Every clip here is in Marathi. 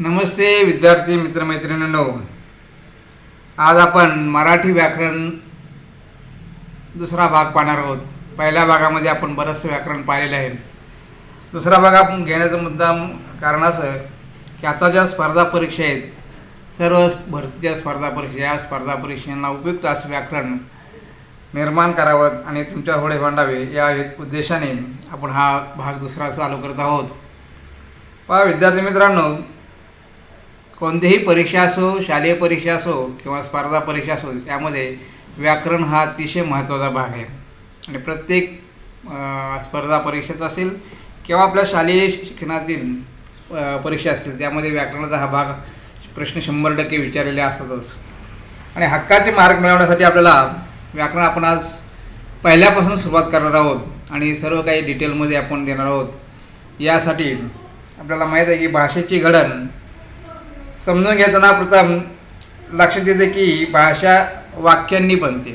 नमस्ते विद्यार्थी मित्रमैत्रिणींनो. आज आपण मराठी व्याकरण दुसरा भाग पाहणार आहोत. पहिल्या भागामध्ये आपण बरंचसं व्याकरण पाहिलेलं आहे. दुसरा भाग आपण घेण्याचा मुद्दाम कारण असं की आता ज्या स्पर्धा परीक्षा आहेत सर्व भरतीच्या स्पर्धा परीक्षा या स्पर्धा परीक्षांना उपयुक्त असं व्याकरण निर्माण करावं आणि तुमच्या होडे भांडावे या उद्देशाने आपण हा भाग दुसरा चालू करत आहोत. पहा विद्यार्थी मित्रांनो कोणतीही परीक्षा असो शालेय परीक्षा असो किंवा स्पर्धा परीक्षा असो त्यामध्ये व्याकरण हा अतिशय महत्त्वाचा भाग आहे. आणि प्रत्येक स्पर्धा परीक्षेत असेल किंवा आपल्या शालेय शिक्षणातील परीक्षा असतील त्यामध्ये व्याकरणाचा हा भाग प्रश्न शंभर टक्के विचारलेले असतातच आणि हक्काचे मार्क मिळवण्यासाठी आपल्याला व्याकरण आपण आज पहिल्यापासून सुरुवात करणार आहोत आणि सर्व काही डिटेलमध्ये आपण देणार आहोत. यासाठी आपल्याला माहीत आहे की भाषेची घडण समजून घेताना प्रथम लक्षात येते की भाषा वाक्यांनी बनते.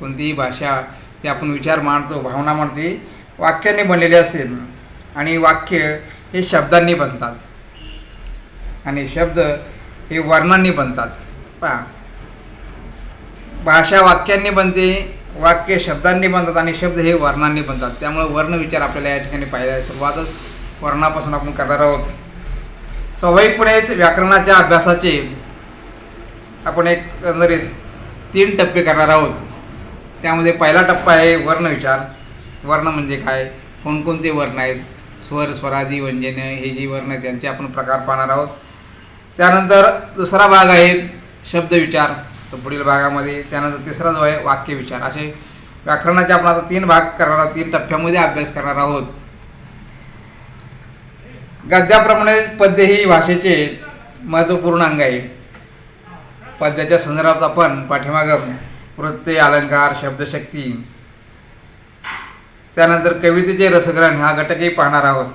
कोणतीही भाषा ते आपण विचार मांडतो भावना मांडते वाक्यांनी बनलेली असेल आणि वाक्य हे शब्दांनी बनतात. आणि शब्द हे वर्णांनी बनतात. पहा. भाषा वाक्यांनी बनते वाक्य शब्दांनी बनतात आणि शब्द हे वर्णांनी बनतात. त्यामुळे वर्ण विचार आपल्याला या ठिकाणी पाहिजे सुरुवातच वर्णापासून आपण करणार आहोत. स्वाभाविकपणेच व्याकरणाच्या अभ्यासाचे आपण एक एकंदरीत तीन टप्पे करणार आहोत. त्यामध्ये पहिला टप्पा आहे वर्ण विचार. वर्ण म्हणजे काय? कोणकोणते वर्ण आहेत? स्वर स्वरादी व्यंजने हे जी वर्ण आहेत त्यांचे आपण प्रकार पाहणार आहोत. त्यानंतर दुसरा भाग आहे शब्द विचार. तो पुढील भागामध्ये. त्यानंतर तिसरा जो आहे वाक्य विचार. असे व्याकरणाचे आपण आता तीन भाग करणार आहोत. तीन टप्प्यामध्ये अभ्यास करणार आहोत. गद्याप्रमाणे पद्य ही भाषेचे महत्त्वपूर्ण अंग आहे. पद्याच्या संदर्भात आपण पाठीमागं वृत्ते अलंकार शब्दशक्ती त्यानंतर कवितेचे रसग्रहण हा घटकही पाहणार आहोत.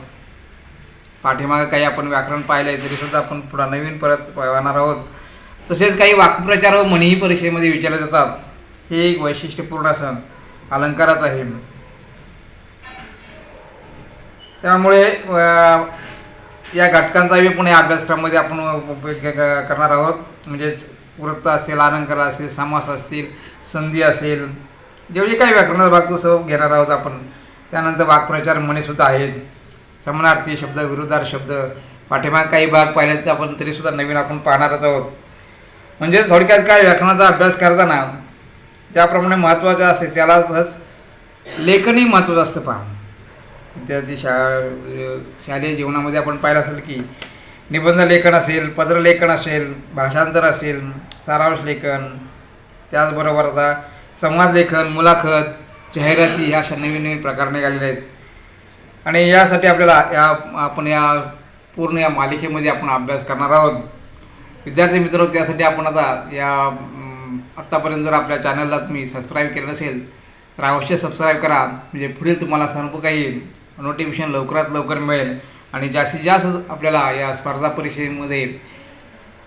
पाठीमागं काही आपण व्याकरण पाहिलं आहे तरीसुद्धा आपण पुढं नवीन परत पाहणार आहोत. तसेच काही वाक्प्रचार व म्हणीही परीक्षेमध्ये विचारले जातात. हे एक वैशिष्ट्यपूर्ण असं अलंकारच आहे. त्यामुळे या घटकांचाही पुणे अभ्यासक्रमामध्ये आपण उपयोग करणार आहोत. म्हणजेच वृत्त असतील अलंकार असतील समास असतील संधी असेल जेवढे काही व्याकरणाचा भाग तो सर्व घेणार आहोत आपण. त्यानंतर वाक्प्रचार म्हणेसुद्धा आहेत. समानार्थी शब्द विरुद्धार्थी शब्द पाठीमाग काही भाग पाहिले तर आपण तरीसुद्धा नवीन आपण पाहणारच आहोत. म्हणजे थोडक्यात काय व्याकरणाचा अभ्यास करताना ज्याप्रमाणे महत्त्वाचं असते त्यालाच लेखनही महत्त्वाचं असतं पहा विद्यार्थी शा शालेय जीवनामध्ये आपण पाहिलं असेल की निबंध लेखन असेल पत्रलेखन असेल भाषांतर असेल सारांश लेखन त्याचबरोबर आता संवाद लेखन मुलाखत जाहिराती ह्या अशा नवीन नवीन प्रकार निघालेले आहेत. आणि यासाठी आपल्याला या आपण या पूर्ण या मालिकेमध्ये आपण अभ्यास करणार आहोत. विद्यार्थी मित्र त्यासाठी आपण आता या आत्तापर्यंत जर आपल्या चॅनलला तुम्ही सबस्क्राईब केलं नसेल तर अवश्य सबस्क्राईब करा. म्हणजे पुढील तुम्हाला सर्व काही नोटिफिकेशन लवकरात लवकर मिळेल. आणि जास्तीत जास्त आपल्याला या स्पर्धा परीक्षेमध्ये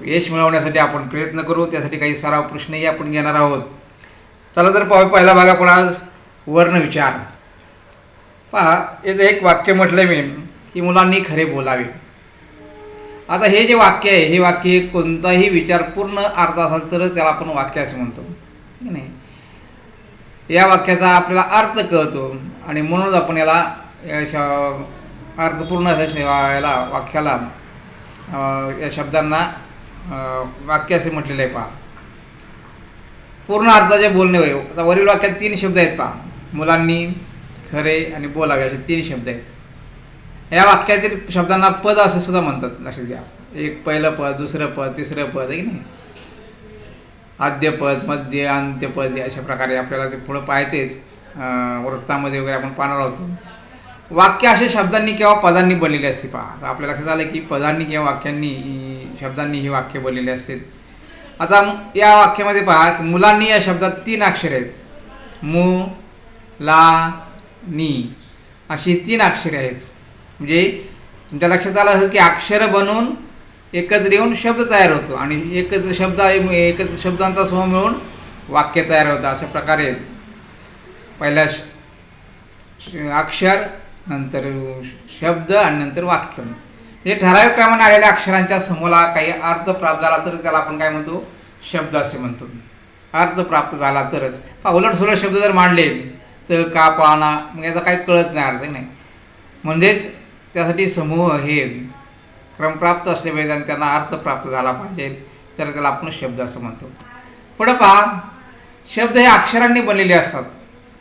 यश मिळवण्यासाठी आपण प्रयत्न करू. त्यासाठी काही सराव प्रश्नही आपण घेणार आहोत. चला तर पाहू पहिला भाग आपण आज. वर्ण विचार. पहा याचं एक वाक्य म्हटलं मी की मुलांनी खरे बोलावे. आता हे जे वाक्य आहे हे वाक्य कोणताही विचार पूर्ण अर्थ असेल तरच त्याला आपण वाक्य असं म्हणतो. नाही? या वाक्याचा आपल्याला अर्थ कळतो आणि म्हणूनच आपण याला या श- अर्थपूर्ण याला वाक्याला. या शब्दांना वाक्य असे म्हटलेलं आहे पहा. पूर्ण अर्थाचे बोलणे होय. आता वरील वाक्यात तीन शब्द आहेत पहा. मुलांनी खरे आणि बोलावे असे तीन शब्द आहेत. या वाक्यातील शब्दांना पद असं सुद्धा म्हणतात. लक्षात घ्या. एक पहिलं पद दुसरं पद तिसरं पद आहे की नाही? आद्यपद मध्य अंत्यपद अशा प्रकारे आपल्याला ते पुढं पाहायचेच. वृत्तामध्ये वगैरे आपण पाहणार आहोत. वाक्य असे शब्दांनी किंवा पदांनी बनलेली असते पहा. आता आपल्या लक्षात आलं की पदांनी किंवा वाक्यांनी ही- शब्दांनी ही वाक्य बनलेली असते. आता या वाक्यामध्ये पहा मुलांनी या शब्दात तीन अक्षरे आहेत. मु ला नी अशी तीन अक्षरे आहेत. म्हणजे तुमच्या लक्षात आलं असेल की अक्षर बनवून एकत्र येऊन शब्द तयार होतो आणि एकत्र शब्द एकत्र शब्दांचा समूह मिळून वाक्य तयार होतं अशा प्रकारे पहिल्या श- अक्षर नंतर शब्द आणि नंतर वाक्य. म्हणजे हे ठराविक क्रमाने आलेल्या अक्षरांच्या समूहाला काही अर्थ प्राप्त झाला तर त्याला आपण काय म्हणतो? शब्द असे म्हणतो. अर्थ प्राप्त झाला तरच. उलट सुलट शब्द जर मांडले तर का पाना मग याचा काही कळत नाही अर्थ नाही. म्हणजेच त्यासाठी समूह हे क्रमप्राप्त असले पाहिजे आणि त्यांना अर्थ प्राप्त झाला पाहिजे तर त्याला आपण शब्द असं म्हणतो. पुढं पहा शब्द हे अक्षरांनी बनलेले असतात.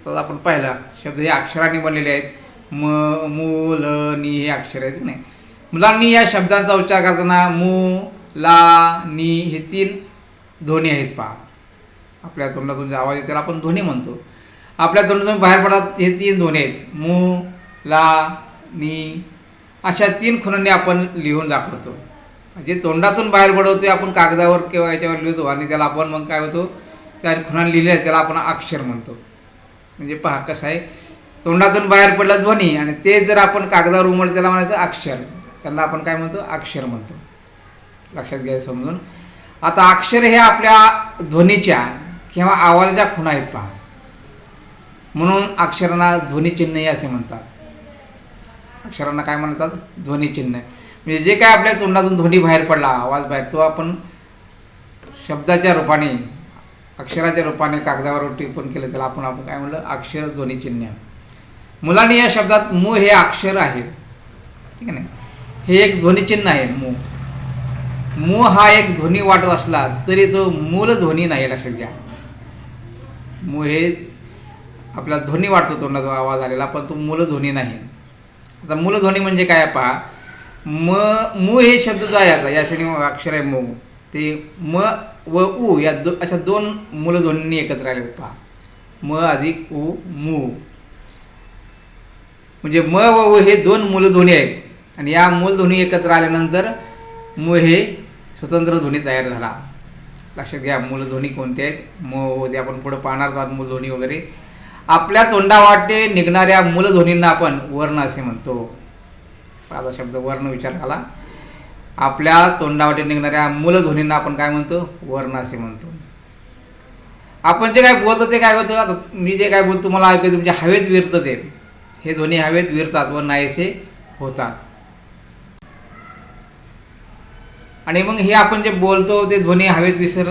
तर आपण पाहिला शब्द हे अक्षरांनी बनलेले आहेत. म मू ल नी हे अक्षर आहेत की नाही? मुलांनी या शब्दांचा उच्चार करताना मू ला नी हे तीन ध्वनी आहेत पहा. आपल्या तोंडातून जे आवाज त्याला आपण ध्वनी म्हणतो. आपल्या तोंडातून बाहेर पडतात हे तीन ध्वनी आहेत. मू ला नी अशा तीन खुणांनी आपण लिहून दाखवतो. जे तोंडातून बाहेर पडवतो आपण कागदावर किंवा याच्यावर लिहितो आणि त्याला आपण मग काय होतो? त्या खुणांनी लिहिले आहे त्याला आपण अक्षर म्हणतो. म्हणजे पहा कसं आहे. तोंडातून बाहेर पडलं ध्वनी आणि ते जर आपण कागदावर उमळ त्याला म्हणायचं अक्षर. त्यांना आपण काय म्हणतो? अक्षर म्हणतो. लक्षात घ्यायचं समजून. आता अक्षर हे आपल्या ध्वनीच्या किंवा आवाजाच्या खुणा आहेत पहा. म्हणून अक्षरांना ध्वनिचिन्हही असे म्हणतात. अक्षरांना काय म्हणतात? ध्वनिचिन्ह म्हणजे जे काय आपल्या तोंडातून ध्वनी बाहेर पडला आवाज बाहेर तो आपण शब्दाच्या रूपाने अक्षराच्या रूपाने कागदावर टिप्पण केलं त्याला आपण आपण काय म्हणलं? अक्षर ध्वनिचिन्ह मुलांनी या शब्दात मू हे अक्षर आहे. ठीक आहे नाही हे एक ध्वनिचिन्ह आहे मू. मू हा एक ध्वनी वाटत असला तरी तो मूल ध्वनी नाही लक्षात घ्या. मू हे आपला ध्वनी वाटतो तोंडाचा आवाज आलेला पण तो मूलध्वनी नाही. आता मूलध्वनी म्हणजे काय पहा? म मू हे शब्द जो आहे आता या क्षणी अक्षर आहे मू. ते म व उ या दो अशा दोन मूलध्वनींनी एकत्र आले पहा. म अधिक उ मू. म्हणजे म व व हे दोन मूलध्वनी आहेत. आणि या मूलध्वनी एकत्र आल्यानंतर म हे स्वतंत्र ध्वनी तयार झाला. लक्षात घ्या मूलध्वनी कोणते आहेत? म व ते आपण पुढे पाहणार आहोत मूलध्वनी वगैरे. आपल्या तोंडावाटे निघणाऱ्या मूलध्वनींना आपण वर्ण असे म्हणतो. माझा शब्द वर्ण विचार आला आपल्या तोंडावाटे निघणाऱ्या मूलध्वनींना आपण काय म्हणतो? वर्ण असे म्हणतो. आपण जे काय बोलतो ते काय होतं? आता मी जे काय बोलतो मला ऐकायचं म्हणजे हवेत विरतं ते. हे ध्वनी हवेत विरतात व नाहीसे होतात. आणि मग हे आपण जे बोलतो ते ध्वनी हवेत विसर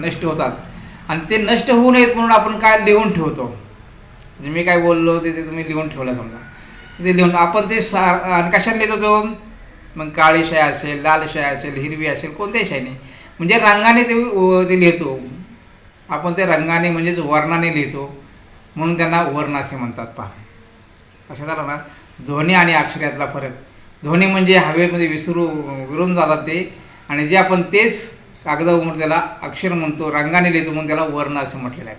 नष्ट होतात. आणि ते नष्ट होऊ नयेत म्हणून आपण काय लिहून ठेवतो? म्हणजे मी काय बोललो ते ते तुम्ही लिहून ठेवलं समजा. ते लिहून आपण ते सा आणि कशाने लिहितो मग काळी शाई असेल लाल शाई असेल हिरवी असेल कोणत्याही शायने म्हणजे रंगाने ते ते लिहितो. आपण ते रंगाने म्हणजेच वर्णाने लिहितो. म्हणून त्यांना वर्ण असे म्हणतात पहा. लक्षात झालं ना ध्वनी आणि अक्षर यातला फरक. ध्वनी म्हणजे हवेमध्ये विसरू विरून जातात ते. आणि जे आपण तेच कागदावर म्हणून त्याला अक्षर म्हणतो रंगाने लिहितो म्हणून त्याला वर्ण असं म्हटलेलं आहे.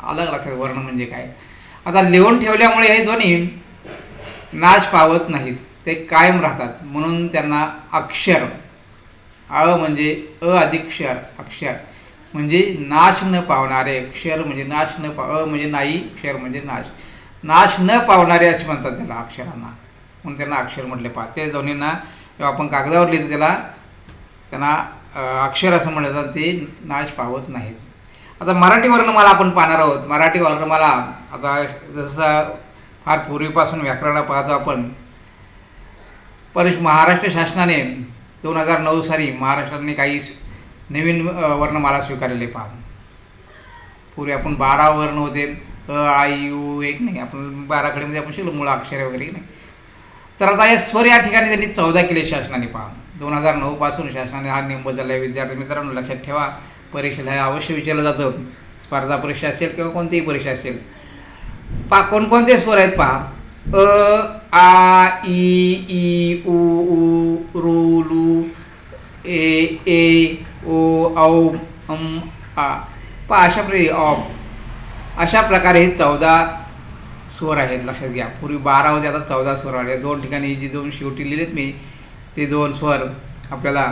अलग लक्षात वर्ण म्हणजे काय? आता लिहून ठेवल्यामुळे हे ध्वनी नाश पावत नाहीत. ते कायम राहतात. म्हणून त्यांना अक्षर. अ म्हणजे अ अधिक क्षर अक्षर. म्हणजे नाश न पावणारे अक्षर म्हणजे नाश न पा अ म्हणजे नाही क्षर म्हणजे नाश. नाश न पावणारे असे म्हणतात त्याला अक्षरांना. म्हणून त्यांना अक्षर म्हटले पहा त्या दोन्हींना जेव्हा आपण कागदावर लिहितो त्याला त्यांना अक्षर असं म्हणलं जातं ते नाश पावत नाहीत. आता मराठी वर्णमाला आपण पाहणार आहोत. मराठी वर्णमाला आता जसं फार पूर्वीपासून व्याकरणा पाहतो आपण परिश महाराष्ट्र शासनाने दोन हजार नऊ साली महाराष्ट्राने काही नवीन वर्णमाला स्वीकारलेले पहा पूर्वी आपण बारा वर्ण होते. आय यू एक नाही आपण बाराखडीमध्ये आपण शिकलो मूळ अक्षरे वगैरे नाही. तर आता हे स्वर या ठिकाणी त्यांनी चौदा केले शासनाने पहा दोन हजार नऊ पासून शासनाने हा नियम बदलला आहे विद्यार्थी मित्रांनो लक्षात ठेवा परीक्षेला हे अवश्य विचारलं जातं. स्पर्धा परीक्षा असेल किंवा कोणतीही परीक्षा असेल. पा कोणकोणते स्वर आहेत पहा. अ आ ई ई उ ऊ रू लू ए ए ओ औ अम आ. पहा अशा प्रकारे ऑप अशा प्रकारे हे चौदा स्वर आहेत लक्षात घ्या. पूर्वी बारा होते आता चौदा स्वर आले. दोन ठिकाणी जी दोन शेवटी लिहिलेत मी ते दोन स्वर आपल्याला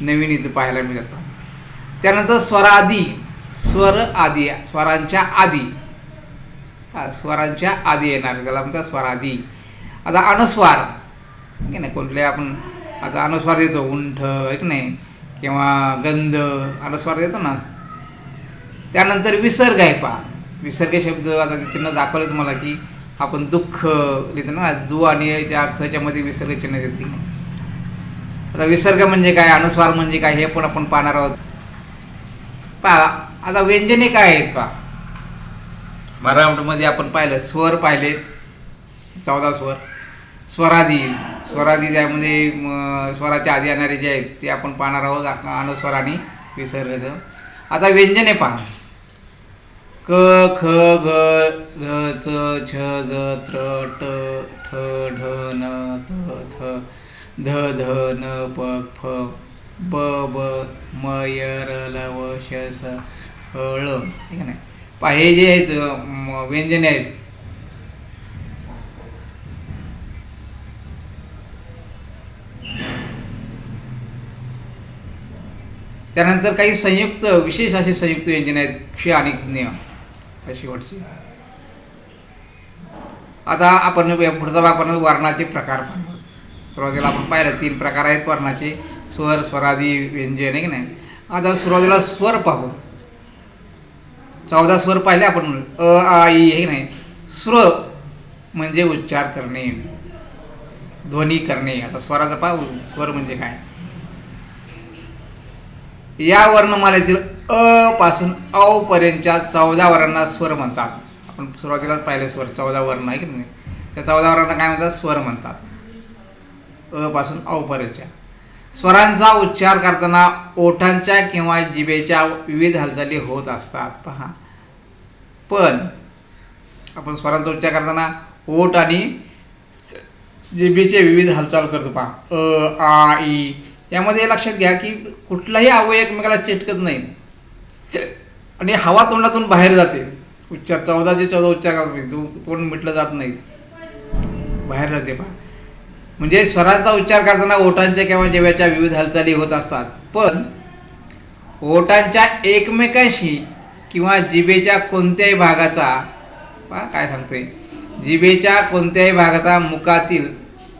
नवीन इथं पाहायला मिळतात. त्यानंतर स्वरादी स्वर आदी स्वरांच्या आधी स्वरांच्या आधी येणार त्याला म्हणतात स्वरादी. आता अनुस्वार. ठीक आहे ना कुठले आपण आता अनुस्वार देतो. उंठ एक नाही? किंवा गंध अनुस्वार देतो ना? त्यानंतर विसर्ग आहे पहा विसर्ग शब्द आता ते चिन्ह दाखवलं तुम्हाला की आपण दुःख लिहितो ना दु आणि त्या खच्या मध्ये विसर्ग चिन्ह देते. आता विसर्ग म्हणजे काय अनुस्वार म्हणजे काय हे पण आपण पाहणार आहोत. पहा आता व्यंजने काय आहेत पहा. मराठमध्ये आपण पाहिलं स्वर पाहिले. चौदा स्वर. स्वरादी. स्वरादी ज्यामध्ये स्वराच्या आधी येणारे जे आहेत ते आपण पाहणार आहोत आ- अनुस्वार आणि विसर्ग. आता व्यंजने पहा. क ख ग घ च छ ज त्र ट ठ ढ न त थ ध ध न प फ ब ब म य र ल व श स ळ. ठीक आहे नाही हे जे आहेत व्यंजने आहेत. त्यानंतर काही संयुक्त विशेष अशी संयुक्त व्यंजने आहेत क्ष आणि ज्ञ शेवटची. आता आपण पुढचा भाग आपण वर्णाचे प्रकार पाहणार. सुरुवातीला आपण पाहिलं तीन प्रकार आहेत वर्णाचे. स्वर स्वरादी व्यंजन आहे की नाही? आता सुरुवातीला स्वर पाहू. चौदा स्वर पाहिले आपण अ आ ई हे नाही? स्र म्हणजे उच्चार करणे. ध्वनी करणे. आता स्वराचा पाहू स्वर म्हणजे काय? या वर्णमालेतील अ पासून औ पर्यंतच्या चौदा वर्णांना स्वर म्हणतात. आपण सुरुवातीलाच पाहिले स्वर चौदा वर्ण आहे की नाही? त्या चौदा वर्णांना काय म्हणतात? स्वर म्हणतात. अ पासून औ पर्यंतच्या. स्वरांचा उच्चार करताना ओठांच्या किंवा जिभेच्या विविध हालचाली होत असतात. पहा. पण आपण स्वरांचा उच्चार करताना ओठ आणि जिभेचे विविध हालचाल करतो पहा. अ आ ई यामध्ये लक्षात घ्या की कुठलाही अवयव एकमेकाला चिटकत नाही आणि हवा तोंडातून बाहेर जाते. उच्चार चौदाचे चौदा उच्चार करत नाही तोंड मिटलं जात नाही. बाहेर जाते पहा. म्हणजे स्वराचा उच्चार करताना ओठांच्या किंवा जेव्याच्या विविध हालचाली होत असतात. पण ओठांच्या एकमेकांशी किंवा जिभेच्या कोणत्याही भागाचा पहा काय सांगतोय. जिभेच्या कोणत्याही भागाचा मुखातील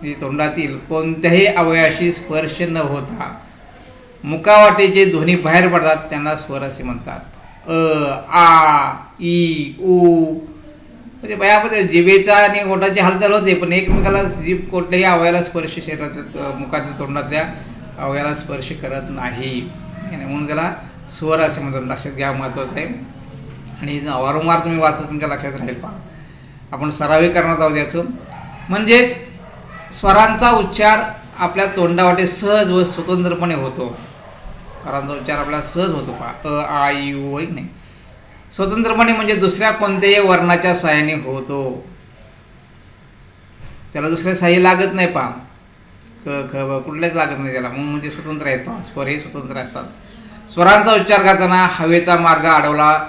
तोंडातील कोणत्याही अवयाशी स्पर्श न होता मुखावाटेचे ध्वनी बाहेर पडतात त्यांना स्वर असे म्हणतात. अ आ ई उ. म्हणजे बयामध्ये जिभेचा आणि ओठाची हालचाल होते पण एकमेकाला जीभ कुठल्याही अवयाला स्पर्श शरीरात मुखातील तोंडातल्या अवयाला स्पर्श करत नाही. आणि म्हणून त्याला स्वर असे म्हणतात. लक्षात घ्या महत्त्वाचं आहे. आणि वारंवार तुम्ही वाचत तुमच्या लक्षात राहील पहा. आपण सरावी करण्यात आहोत याचं म्हणजेच स्वरांचा उच्चार आपल्या तोंडावाटे सहज व स्वतंत्रपणे होतो. स्वरांचा उच्चार आपला सहज होतो पहा. अ आ यू उ नाही? स्वतंत्रपणे म्हणजे दुसऱ्या कोणत्याही वर्णाच्या सहाय्याने होतो. त्याला दुसऱ्या सहाय्य लागत नाही पहा. क ख ब कुठल्याच लागत नाही त्याला. म्हणून म्हणजे स्वतंत्र आहेत पहा. स्वर हे स्वतंत्र असतात. स्वरांचा उच्चार करताना हवेचा मार्ग अडवला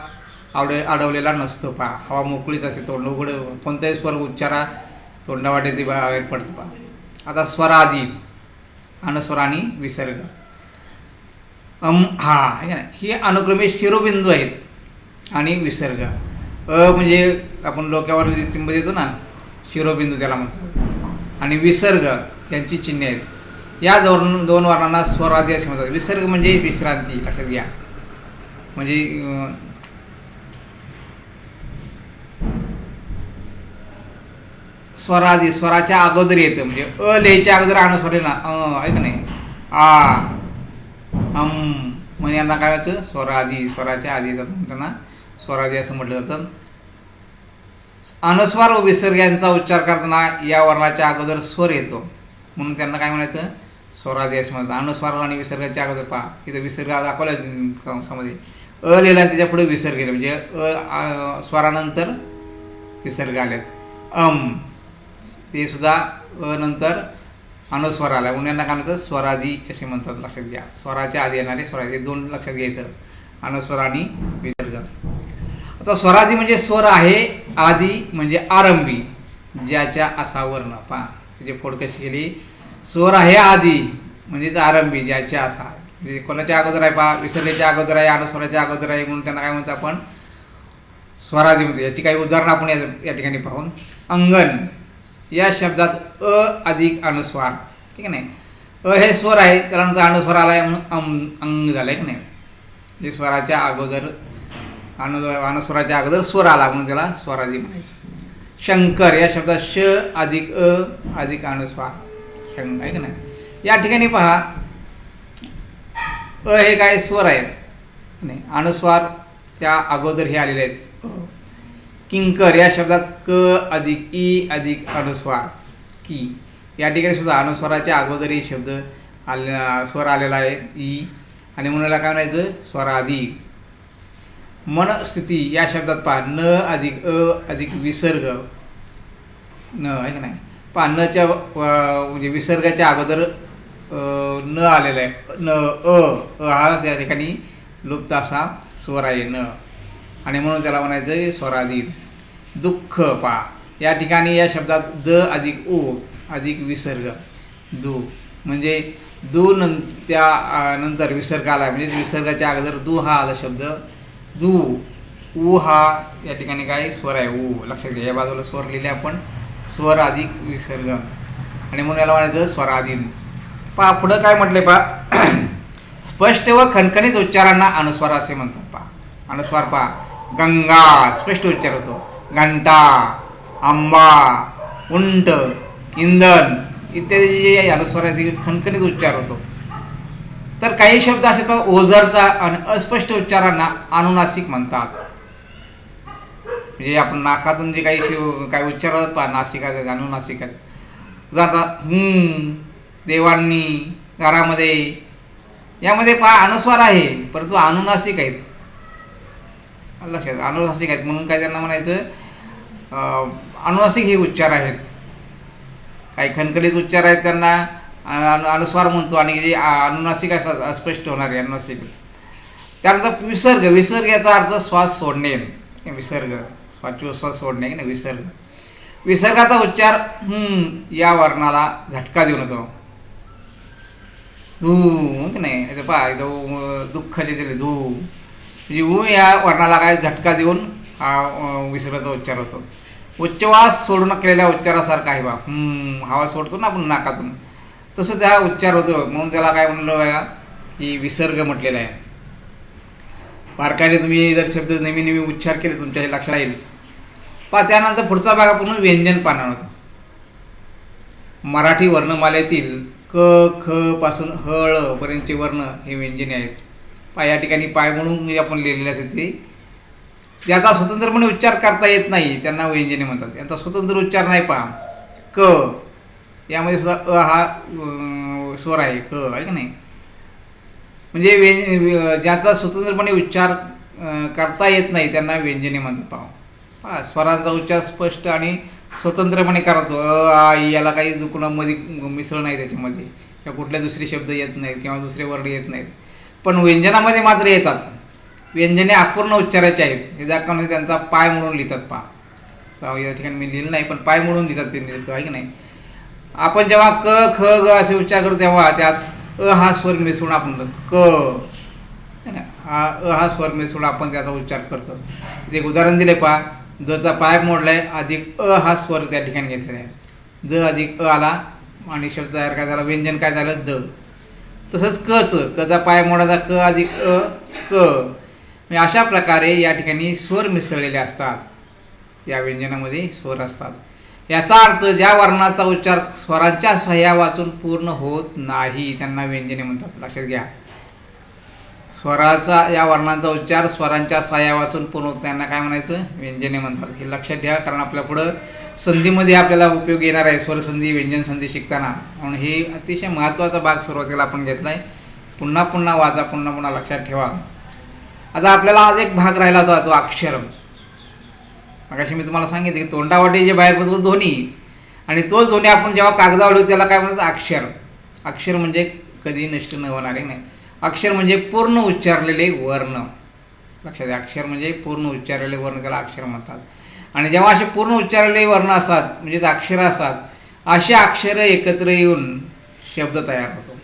आवडे अडवलेला नसतो पहा. हवा मोकळीच असते तोंड उघड कोणताही स्वर उच्चारा तोंडावाटे ती बाहेर पडतो पहा. आता स्वरादी. अनुस्वर आणि विसर्ग. अम हा आहे नाही? ही अनुक्रमे शिरोबिंदू आहेत आणि विसर्ग. अ म्हणजे आपण डोक्यावर चिंब देतो ना शिरोबिंदू त्याला म्हणतात. आणि विसर्ग यांची चिन्हे आहेत. या दोन दोन वर्णांना स्वरादी असे म्हणतात. विसर्ग म्हणजे विश्रांती लक्षात घ्या. म्हणजे अं, स्वरादी स्वराच्या अगोदर येतं. म्हणजे अ लिहायच्या अगोदर अनुस्वर ना अ ऐक नाही? आ अम म्हणजे यांना काय होतं? स्वराधी स्वराच्या आधी जातात त्यांना स्वरादी असं म्हटलं जातं. अनुस्वार व विसर्ग यांचा उच्चार करताना या वर्णाच्या अगोदर स्वर येतो. म्हणून त्यांना काय म्हणायचं? स्वराधी असं म्हणतात अनुस्वार आणि विसर्गाच्या अगोदर पहा. इथं विसर्ग दाखवला कंसामध्ये अ लिहिला त्याच्या पुढे विसर्ग म्हणजे अ स्वरानंतर विसर्ग आलेत. अम ते सुद्धा नंतर अनुस्वर आला. उन्यांना काय म्हणतात? स्वरादी असे म्हणतात लक्षात घ्या. स्वराच्या आधी येणारे स्वरादी दोन लक्षात घ्यायचं. अनुस्वर आणि विसर्ग. आता स्वरादी म्हणजे स्वर आहे आदी म्हणजे आरंभी. ज्याच्या असा वर्ण पहा. त्याची फोड कशी केली? स्वर आहे आधी म्हणजेच आरंभी. ज्याच्या असा म्हणजे कोणाच्या अगोदर आहे पहा? विसर्गाच्या अगोदर आहे अनुस्वराच्या अगोदर आहे म्हणून त्यांना काय म्हणतो आपण? स्वरादी म्हणतो. याची काही उदाहरणं आपण या ठिकाणी पाहून. अंगण. या शब्दात अ अधिक अनुस्वार. ठीक आहे नाही? अ हे स्वर आहे त्यानंतर अनुस्वार आला आहे म्हणून अंग झालं आहे की नाही? म्हणजे स्वराच्या अगोदर अनु अनुस्वराच्या अगोदर स्वर आला म्हणून त्याला स्वरादी म्हणायचं. शंकर या शब्दात श अधिक अ अधिक अनुस्वार. शंकर आहे की नाही? या ठिकाणी पहा अ हे काय स्वर आहेत? नाही? अनुस्वार त्या अगोदर हे आलेले आहेत. किंकर या शब्दात क अधिक ई अधिक अनुस्वार की. या ठिकाणी सुद्धा अनुस्वाराच्या अगोदरही शब्द आले स्वर आलेला आहे ई. आणि म्हणायला काय म्हणायचं? स्वराधी मनस्थिती या शब्दात पहा न अधिक अ अधिक विसर्ग. न आहे का नाही? पहा नच्या म्हणजे विसर्गाच्या अगोदर न आलेला आहे. न अ अ हा त्या ठिकाणी लुप्त असा स्वर आहे न. आणि म्हणून त्याला म्हणायचं आहे स्वराधीन. दुःख पा. या ठिकाणी या शब्दात द अधिक ओ अधिक विसर्ग. दू. म्हणजे दू नं त्या नंतर विसर्ग आला. म्हणजे विसर्गाच्या अगोदर दू हा आला शब्द. दू ऊ हा या ठिकाणी काय? स्वर आहे. ऊ लक्षात घ्या. या बाजूला स्वर लिहिले आपण. स्वर अधिक विसर्ग. आणि म्हणून याला म्हणायचं स्वराधीन. पहा पुढं काय म्हटले पहा स्पष्ट व खणखणीत उच्चारांना अनुस्वार असे म्हणतात पहा अनुस्वार पहा गंगा स्पष्ट उच्चार होतो. घंटा आंबा उंट इंधन इत्यादी जे अनुस्वार आहेत ते खणखणीत उच्चार होतो. तर काही शब्द असे का ओझरचा आणि अस्पष्ट उच्चारांना अनुनासिक म्हणतात. म्हणजे आपण नाकातून जे काही शिव काही उच्चार होतात पहा नासिकाचे अनुनासिकाचे जाता हम्म देवांनी घरामध्ये. यामध्ये पहा अनुस्वार आहे परंतु अनुनासिक आहेत. लक्षात अनुनासिक आहेत. म्हणून काय त्यांना म्हणायचं अनुनासिक हे उच्चार आहेत. काही खणखणीत उच्चार आहेत त्यांना अनु- अनुस्वार म्हणतो आणि जे अनुनासिक असतात अस्पष्ट होणारे अनुनासिक त्यानंतर विसर्ग विसर्ग याचा अर्थ श्वास सोडणे. विसर्ग श्वास श्वास सोडणे की नाही विसर्ग. विसर्गाचा उच्चार या वर्णाला झटका देऊन होतो धू की नाही? पहा इथं दुःख जे दिले धू म्हणजे ऊ या वर्णाला काय झटका देऊन हा विसर्गाचा उच्चार होतो. उच्चवास सोडून केलेल्या उच्चारासारखा आहे बा. हवा सोडतो ना आपण नाकातून. तसं त्या उच्चार होतो. म्हणून त्याला काय म्हणलं बघा की विसर्ग म्हटलेला आहे. बारकाईने तुम्ही जर शब्द नेहमी नेहमी उच्चार केले तुमच्या हे लक्षात येईल. पहा त्यानंतर पुढचा भाग आपण व्यंजन पाहणार होतो मराठी वर्णमालेतील क ख पासून हळ पर्यंतचे वर्ण हे व्यंजने आहेत. पाय या ठिकाणी पाय म्हणून आपण लिहिलेले असते ते. ज्याचा स्वतंत्रपणे उच्चार करता येत नाही त्यांना व्यंजने म्हणतात. यांचा स्वतंत्र उच्चार नाही पहा. क यामध्ये सुद्धा अ हा स्वर आहे. क आहे का नाही? म्हणजे व्यं ज्याचा स्वतंत्रपणे उच्चार करता येत नाही त्यांना व्यंजने म्हणतात पाहा. हा स्वरांचा उच्चार स्पष्ट आणि स्वतंत्रपणे करतो अ आ याला काही दुखणं मध्ये मिसळ नाही त्याच्यामध्ये. किंवा कुठले दुसरे शब्द येत नाहीत किंवा दुसरे वर्ड येत नाहीत. पण व्यंजनामध्ये मात्र येतात. व्यंजने अपूर्ण उच्चारायचे आहेत. हे दाखवणे त्यांचा पाय म्हणून लिहितात पहा. या ठिकाणी मी लिहिलं नाही पण पाय म्हणून लिहितात ते लिहितो आहे की नाही? आपण जेव्हा क ख ग असे उच्चार करू तेव्हा त्यात अ हा स्वर मिसळून आपण क. हा अ हा स्वर मिसळून आपण त्याचा उच्चार करतो. एक उदाहरण दिले पहा. दचा पाय मोडलाय अधिक अ हा स्वर त्या ठिकाणी घेतलेला आहे. द अधिक अ आला आणि शब्द तयार काय झाला? व्यंजन काय झालं? द. तसंच कच कचा पाय मोडाचा क अधिक अ क. म्हणजे अशा प्रकारे या ठिकाणी स्वर मिसळलेले असतात. या व्यंजनामध्ये स्वर असतात. याचा अर्थ ज्या वर्णाचा उच्चार स्वरांच्या सह्या वाचून पूर्ण होत नाही त्यांना व्यंजने म्हणतात. लक्षात घ्या. स्वराचा या वर्णांचा उच्चार स्वरांच्या सहाय्या वाचून पूर्ण होत त्यांना काय म्हणायचं? व्यंजने म्हणतात. हे लक्षात घ्या कारण आपल्या पुढं संधीमध्ये आपल्याला उपयोग येणार आहे स्वरसंधी व्यंजन संधी शिकताना. म्हणून हे अतिशय महत्त्वाचा भाग सुरुवातीला आपण घेतला आहे पुन्हा पुन्हा वाचा पुन्हा पुन्हा लक्षात ठेवा. आता आपल्याला आज एक भाग राहिला होता तो अक्षर मगाशी मी तुम्हाला सांगितलं की तोंडावाटे जे बाहेर पडतो ध्वनी. आणि तोच ध्वनी आपण जेव्हा कागदावर लिहू त्याला काय म्हणतात? अक्षर अक्षर म्हणजे कधी नष्ट न होणारे नाही. अक्षर म्हणजे पूर्ण उच्चारलेले वर्ण. लक्षात द्या अक्षर म्हणजे पूर्ण उच्चारलेले वर्ण त्याला अक्षर म्हणतात. आणि जेव्हा असे पूर्ण उच्चारलेले वर्ण असतात म्हणजेच अक्षरं असतात असे अक्षरं एकत्र येऊन शब्द तयार होतो.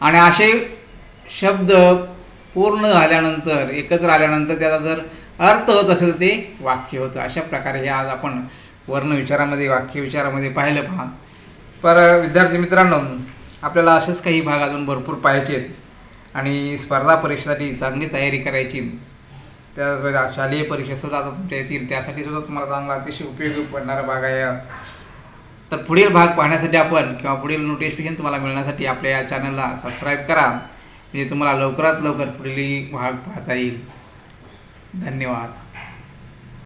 आणि असे शब्द पूर्ण झाल्यानंतर एकत्र आल्यानंतर त्याचा जर अर्थ होत असेल तर ते वाक्य होतं. अशा प्रकारे हे आज आपण वर्ण विचारामध्ये वाक्य विचारामध्ये पाहिलं पहा. पर विद्यार्थी मित्रांनो आपल्याला असेच काही भाग अजून भरपूर पाहायचे आहेत. आणि स्पर्धा परीक्षेसाठी चांगली तयारी करायची. त्या शालेय परीक्षासुद्धा आता तुमच्या येतील. त्यासाठी सुद्धा तुम्हाला चांगला अतिशय उपयोगी पडणारा भाग आहे. तर पुढील भाग पाहण्यासाठी आपण किंवा पुढील नोटिफिकेशन तुम्हाला मिळण्यासाठी आपल्या या चॅनलला सबस्क्राईब करा. म्हणजे तुम्हाला लवकरात लवकर पुढील भाग पाहता येईल. धन्यवाद.